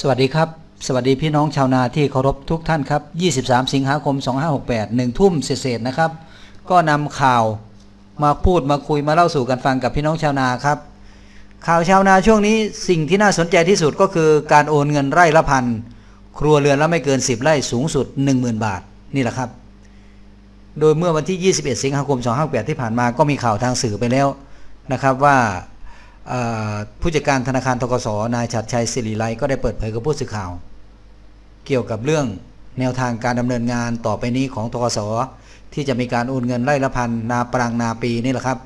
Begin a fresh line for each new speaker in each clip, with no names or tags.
สวัสดีครับ สวัสดีพี่น้องชาวนาที่เคารพทุกท่านครับ 23 สิงหาคม 2568 1 ทุ่มเศษนะครับ ก็นำข่าวมาพูดมาคุยมาเล่าสู่กันฟังกับพี่น้องชาวนาครับ ข่าวชาวนาช่วงนี้สิ่งที่น่าสนใจที่สุดก็คือการโอนเงินไร่ละพันครัวเรือนละไม่เกิน 10 ไร่สูงสุด 10,000 บาทนี่แหละครับ โดยเมื่อวันที่ 21 สิงหาคม 2568 ที่ผ่านมาก็มีข่าวทางสื่อไปแล้วนะครับว่า ผู้จัดการธนาคารทกสนายชัดชัยศิริไลก็ได้เปิดเผยกับผู้สื่อข่าว เกี่ยวกับเรื่องแนวทางการดำเนินงานต่อไปนี้ของทกสที่จะมีการโอนเงินไร่ละพันนาปรังนาปีนี่แหละครับ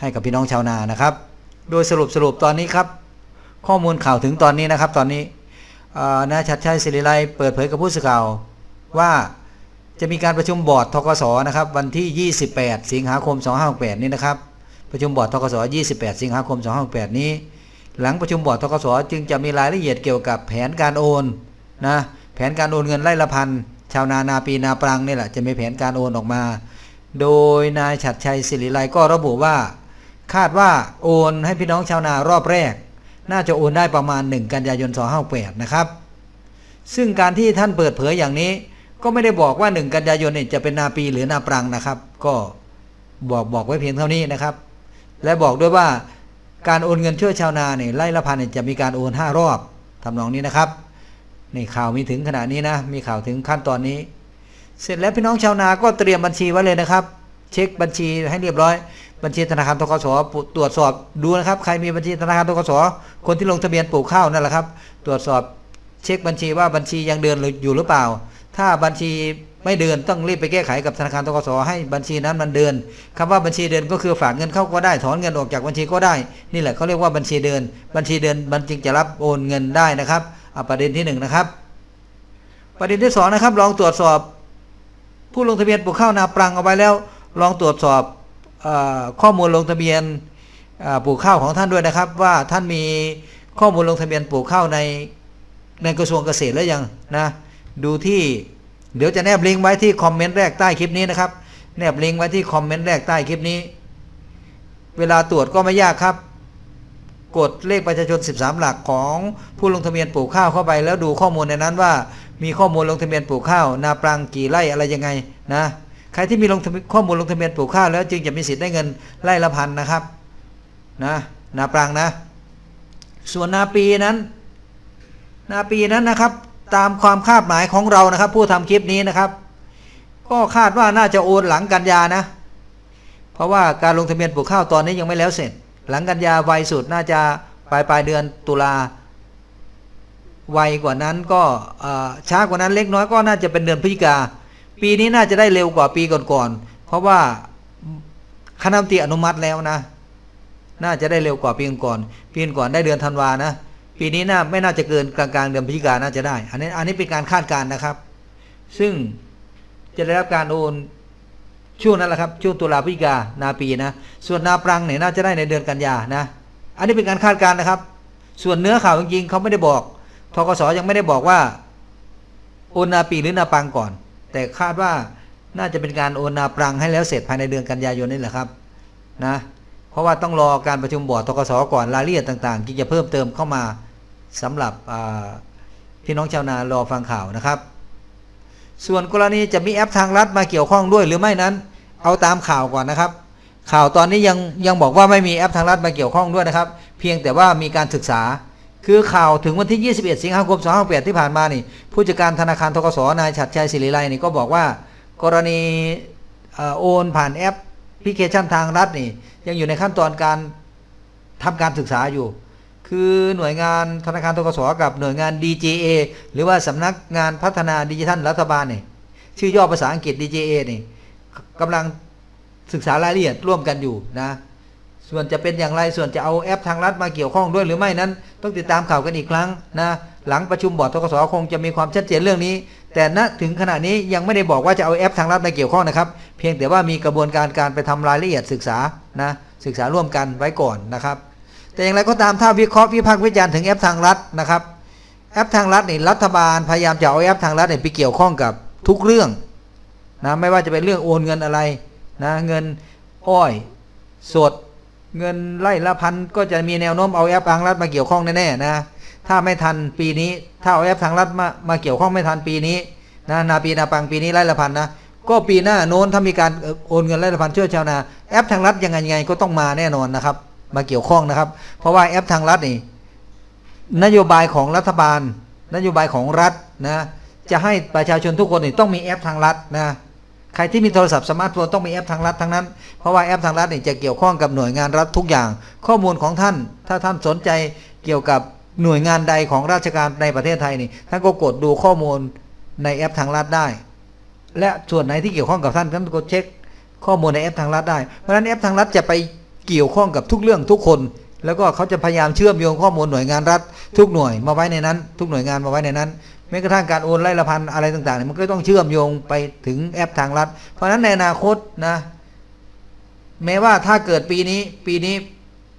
ให้กับพี่น้องชาวนานะครับ โดยสรุปสรุปตอนนี้ครับ ข้อมูลข่าวถึงตอนนี้นะครับ ตอนนี้นายชัดชัยศิริไลเปิดเผยกับผู้สื่อข่าวว่าจะมีการประชุมบอร์ดทกสนะครับ วันที่ 28 สิงหาคม 2568 นี้นะครับ ประชุมบอร์ดทกส28 สิงหาคม 2568 นี้ หลังประชุมบอร์ดทกสจึงจะมีรายละเอียดเกี่ยวกับแผนการโอนนะแผนการโอนเงินไร่ละพันชาวนานาปีนาปรังนี่แหละจะมีแผนการโอนออกมา โดยนายฉัดชัยศิริไลก็ระบุว่า คาดว่าโอนให้พี่น้องชาวนารอบแรก น่าจะโอนได้ประมาณ 1 กันยายน 2568 นะครับซึ่งการที่ท่านเปิดเผยอย่างนี้ ก็ไม่ได้บอกว่า 1 กันยายนเนี่ยจะเป็นนาปีหรือนาปรังนะครับ ก็บอกบอกไว้เพียงเท่านี้นะครับ และบอกด้วยว่าการโอนเงินช่วยชาวนาเนี่ยไร่ละพันเนี่ยจะมีการโอน5รอบทำนองนี้นะครับนี่ข่าวมีถึงขนาดนี้นะมีข่าวถึงขั้นตอนนี้ เสร็จแล้วพี่น้องชาวนาก็เตรียมบัญชีไว้เลยนะครับ เช็คบัญชีให้เรียบร้อย บัญชีธนาคารทกสตรวจสอบดูนะครับ ใครมีบัญชีธนาคารทกสคนที่ลงทะเบียนปลูกข้าวนั่นแหละครับ ตรวจสอบเช็คบัญชีว่าบัญชียังเดินอยู่หรือเปล่า ถ้าบัญชี ไม่เดินต้องรีบไปแก้ไขกับธนาคารทกสให้บัญชีนั้นมันเดินคำว่าบัญชีเดินก็คือฝากเงินเข้าก็ได้ถอนเงินออกจากบัญชีก็ได้ นี่แหละเขาเรียกว่าบัญชีเดิน บัญชีเดินมันจึงจะรับโอนเงินได้นะครับประเด็นที่หนึ่งนะครับประเด็นที่สองนะครับลองตรวจสอบ ผู้ลงทะเบียนปลูกข้าวนาปรังเอาไว้แล้ว ลองตรวจสอบอข้อมูลลงทะเบียนปลูกข้าวของท่านด้วยนะครับ ว่าท่านมีข้อมูลลงทะเบียนปลูกข้าวในในกระทรวงเกษตรแล้วยังนะดูที่ เดี๋ยวจะแนบลิงก์ไว้ที่คอมเมนต์แรกใต้คลิปนี้นะครับ แนบลิงก์ไว้ที่คอมเมนต์แรกใต้คลิปนี้ เวลาตรวจก็ไม่ยากครับ กดเลขประชาชน 13 หลักของผู้ลงทะเบียนปลูกข้าวเข้าไป แล้วดูข้อมูลในนั้นว่า มีข้อมูลลงทะเบียนปลูกข้าว นาปรังกี่ไร่อะไรยังไงนะ ใครที่มีลงข้อมูลลงทะเบียนปลูกข้าวแล้วจึงจะมีสิทธิ์ได้เงินไร่ละพันนะครับนะนาปรังนะ ส่วนนาปีนั้น นาปีนั้นนะครับ ตามความคาดหมายของเรานะครับ ผู้ทำคลิปนี้นะครับ ก็คาดว่าน่าจะโอนหลังกันยานะ เพราะว่าการลงทะเบียนปลูกข้าวตอนนี้ยังไม่แล้วเสร็จ หลังกันยาไวสุดน่าจะปลายปลายเดือนตุลาไวกว่านั้นก็ช้ากว่านั้นเล็กน้อยก็น่าจะเป็นเดือนพฤศจิกา ปีนี้น่าจะได้เร็วกว่าปีก่อนๆเพราะว่าคณะมนตรีอนุมัติแล้วนะ น่าจะได้เร็วกว่าปีก่อนปีก่อนได้เดือนธันวานะ ปีนี้น่าไม่น่าจะเกินกลางๆเดือนพฤศจิกาน่าจะได้ อันนี้อันนี้เป็นการคาดการณ์นะครับ ซึ่งจะได้รับการโอนช่วงนั้นแหละครับช่วงตุลาพฤศจิกานาปีนะ ส่วนนาปรังเนี่ยน่าจะได้ในเดือนกันยานะ อันนี้เป็นการคาดการณ์นะครับ ส่วนเนื้อข่าวจริงๆเขาไม่ได้บอกทกสยังไม่ได้บอกว่า โอนนาปีหรือนาปรังก่อน แต่คาดว่าน่าจะเป็นการโอนนาปรังให้แล้วเสร็จภายในเดือนกันยายนนี่แหละครับ นะ เพราะว่าต้องรอการประชุมบอร์ดทกสก่อนรายละเอียดต่างๆที่จะเพิ่มเติมเข้ามาสำหรับพี่น้องชาวนารอฟังข่าวนะครับ ส่วนกรณีจะมีแอปทางรัฐมาเกี่ยวข้องด้วยหรือไม่นั้น เอาตามข่าวก่อนนะครับ ข่าวตอนนี้ยังยังบอกว่าไม่มีแอปทางรัฐมาเกี่ยวข้องด้วยนะครับ เพียงแต่ว่ามีการศึกษาคือข่าวถึงวันที่ 21 สิงหาคม 2568 ที่ผ่านมานี่ ผู้จัดการธนาคารทกสนายฉัดชัยศิริไลนี่ก็บอกว่า กรณีโอนผ่านแอป พลิเคชันทางรัฐนี่ ยังอยู่ในขั้นตอนการทำการศึกษาอยู่ คือหน่วยงานธนาคารทกสกับหน่วยงาน DGA หรือว่าสำนักงานพัฒนาดิจิทัลรัฐบาลนี่ชื่อย่อภาษาอังกฤษ DGA นี่กำลังศึกษารายละเอียดร่วมกันอยู่นะส่วนจะเป็นอย่างไรส่วนจะเอาแอปทางรัฐมาเกี่ยวข้องด้วยหรือไม่นั้น ต้องติดตามข่าวกันอีกครั้งนะหลังประชุมบอร์ดทกสคงจะมีความชัดเจนเรื่องนี้ แต่ณถึงขณะนี้ยังไม่ได้บอกว่าจะเอาแอปทางรัฐมาเกี่ยวข้องนะครับ เพียงแต่ว่ามีกระบวนการการไปทำรายละเอียดศึกษานะศึกษาร่วมกันไว้ก่อนนะครับ แต่อย่างไรก็ตามถ้าวิเคราะห์วิพากษ์วิจารณ์ถึงแอปทางรัฐนะครับ แอปทางรัฐนี่รัฐบาลพยายามจะเอาแอปทางรัฐเนี่ยไปเกี่ยวข้องกับทุกเรื่องนะไม่ว่าจะเป็นเรื่องโอนเงินอะไรนะเงินอ้อยสดเงินไล่ละพันก็จะมีแนวโน้มเอาแอปทางรัฐมาเกี่ยวข้องแน่ๆนะ ถ้าไม่ทันปีนี้ ถ้าเอาแอปทางรัฐมามาเกี่ยวข้องไม่ทันปีนี้นะนาปีนาปังปีนี้ไร่ละพันนะก็ปีหน้าโน้นถ้ามีการโอนเงินไร่ละพันช่วยชาวนาแอปทางรัฐยังไงยังไงก็ต้องมาแน่นอนนะครับ มาเกี่ยวข้องนะครับ เพราะว่าแอปทางรัฐนี่นโยบายของรัฐบาล นโยบายของรัฐนะจะให้ประชาชนทุกคนนี่ต้องมีแอปทางรัฐนะใครที่มีโทรศัพท์สมาร์ทโฟนต้องมีแอปทางรัฐทั้งนั้น เพราะว่าแอปทางรัฐนี่จะเกี่ยวข้องกับหน่วยงานรัฐทุกอย่าง ข้อมูลของท่าน ถ้าท่านสนใจเกี่ยวกับ หน่วยงานใดของราชการในประเทศไทยนี่ท่านก็กดดูข้อมูลในแอปทางรัฐได้ และส่วนไหนที่เกี่ยวข้องกับท่านท่านก็เช็ค ข้อมูลในแอปทางรัฐได้เพราะฉะนั้นแอปทางรัฐจะไปเกี่ยวข้องกับทุกเรื่องทุกคน แล้วก็เขาจะพยายามเชื่อมโยงข้อมูลหน่วยงานรัฐ ทุกหน่วยมาไว้ในนั้น ทุกหน่วยงานมาไว้ในนั้นแม้กระทั่งการโอนไล่ละพันอะไรต่างๆมันก็ต้องเชื่อมโยงไปถึงแอปทางรัฐ เพราะฉะนั้นในอนาคตนะแม้ว่าถ้าเกิดปีนี้ปีนี้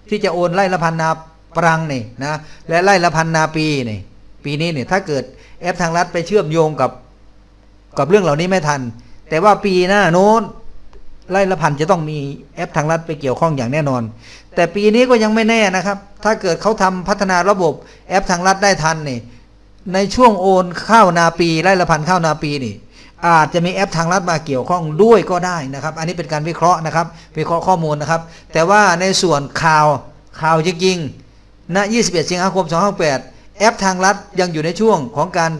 ที่จะโอนไล่ละพันนา ปรังนี่นะและไล่ละพันนาปีนี่ปีนี้เนี่ยถ้าเกิดแอปทางรัฐไปเชื่อมโยงกับกับเรื่องเหล่านี้ไม่ทัน แต่ว่าปีหน้าโน้นไล่ละพันจะต้องมีแอปทางรัฐไปเกี่ยวข้องอย่างแน่นอน แต่ปีนี้ก็ยังไม่แน่นะครับ ถ้าเกิดเขาทำพัฒนาระบบแอปทางรัฐได้ทันนี่ในช่วงโอนข้าวนาปีไล่ละพันข้าวนาปีนี่อาจจะมีแอปทางรัฐมาเกี่ยวข้องด้วยก็ได้นะครับ อันนี้เป็นการวิเคราะห์นะครับ วิเคราะห์ข้อมูลนะครับ แต่ว่าในส่วนข่าวข่าวจริงๆ ณ 21 สิงหาคม 2568 แอปทางรัฐยังอยู่ในช่วงของการ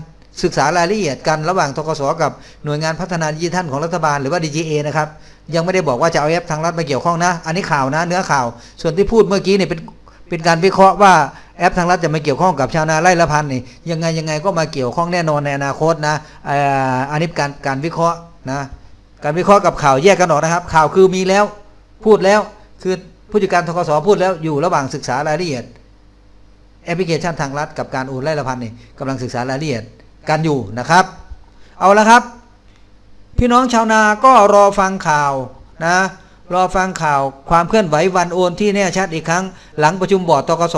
ศึกษารายละเอียดกันระหว่างทกสกับหน่วยงานพัฒนาดิจิทัลของรัฐบาลหรือว่า DGA นะครับ ยังไม่ได้บอกว่าจะเอาแอปทางรัฐมาเกี่ยวข้องนะ อันนี้ข่าวนะ เนื้อข่าว ส่วนที่พูดเมื่อกี้เนี่ยเป็นเป็นการวิเคราะห์ว่าแอปทางรัฐจะมาเกี่ยวข้องกับชาวนาไร่ละพันนี่ยังไงยังไงก็มาเกี่ยวข้องแน่นอนในอนาคตนะอันนี้การการวิเคราะห์นะการวิเคราะห์กับข่าวแยกกันออกนะครับ ข่าวคือมีแล้วพูดแล้วคือผู้จัดการทกสพูดแล้วอยู่ระหว่างศึกษารายละเอียด แอปพลิเคชันทางรัฐกับการโอนไร่ละพันนี่กำลังศึกษารายละเอียดกันอยู่นะครับ เอาละครับ พี่น้องชาวนาก็รอฟังข่าวนะรอฟังข่าวความเคลื่อนไหววันโอนที่แน่ชัดอีกครั้ง หลังประชุมบอร์ดตกส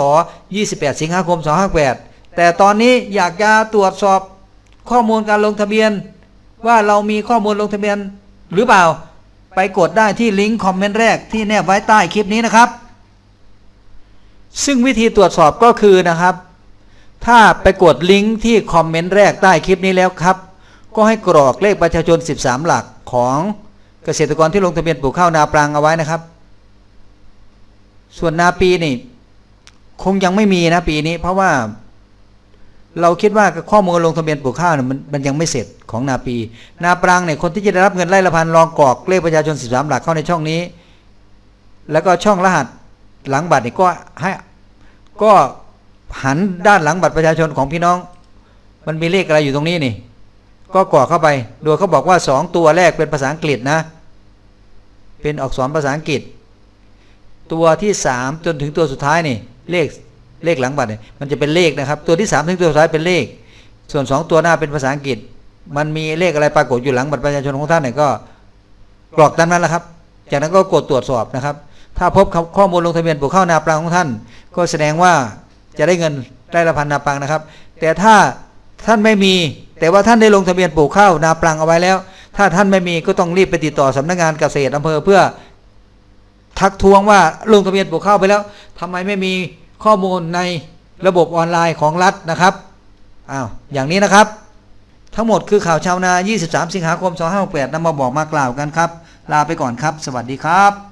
28 สิงหาคม 258 แต่ตอนนี้อยากจะตรวจสอบข้อมูลการลงทะเบียน ว่าเรามีข้อมูลลงทะเบียนหรือเปล่า ไปกดได้ที่ลิงก์คอมเมนต์แรกที่แนบไว้ใต้คลิปนี้นะครับ ซึ่งวิธีตรวจสอบก็คือนะครับ ถ้าไปกดลิงก์ที่คอมเมนต์แรกใต้คลิปนี้แล้วครับ ก็ให้กรอกเลขประชาชน 13 หลักของเกษตรกรที่ลงทะเบียนปลูกข้าวนาปรังเอาไว้นะครับ ส่วนนาปีนี่ คงยังไม่มีนะปีนี้ เพราะว่าเราคิดว่าข้อมูลลงทะเบียนปลูกข้าวเนี่ยมันมันยังไม่เสร็จของนาปี นาปรังเนี่ยคนที่จะได้รับเงินไร่ละพันลองกรอกเลขประชาชน 13 หลักเข้าในช่องนี้ แล้วก็ช่องรหัส หลังบัตรนี่ก็ให้ก็หันด้านหลังบัตรประชาชนของพี่น้อง มันมีเลขอะไรอยู่ตรงนี้นี่ ก็กรอกเข้าไป โดยเขาบอกว่าสองตัวแรกเป็นภาษาอังกฤษนะ เป็นอักษรภาษาอังกฤษ ตัวที่สามจนถึงตัวสุดท้ายนี่ เลขเลขหลังบัตรเนี่ยมันจะเป็นเลขนะครับ ตัวที่สามถึงตัวสุดท้ายเป็นเลข ส่วนสองตัวหน้าเป็นภาษาอังกฤษ มันมีเลขอะไรปรากฏอยู่หลังบัตรประชาชนของท่านเนี่ยก็กรอกตามนั้นแหละครับ จากนั้นก็กดตรวจสอบนะครับ ถ้าพบข้อมูลลงทะเบียนปลูกข้าวนาปรังของท่าน ก็แสดงว่าจะได้เงินได้ละพันนาปรังนะครับ แต่ถ้าท่านไม่มี แต่ว่าท่านได้ลงทะเบียนปลูกข้าวนาปรังเอาไว้แล้ว ถ้าท่านไม่มีก็ต้องรีบไปติดต่อสำนักงานเกษตรอำเภอเพื่อทักท้วงว่าลงทะเบียนปลูกข้าวไปแล้วทำไมไม่มีข้อมูลในระบบออนไลน์ของรัฐนะครับอ้าวอย่างนี้นะครับ ทั้งหมดคือข่าวชาวนา 23 สิงหาคม 2568นำมาบอกมากล่าวกันครับ ลาไปก่อนครับ สวัสดีครับ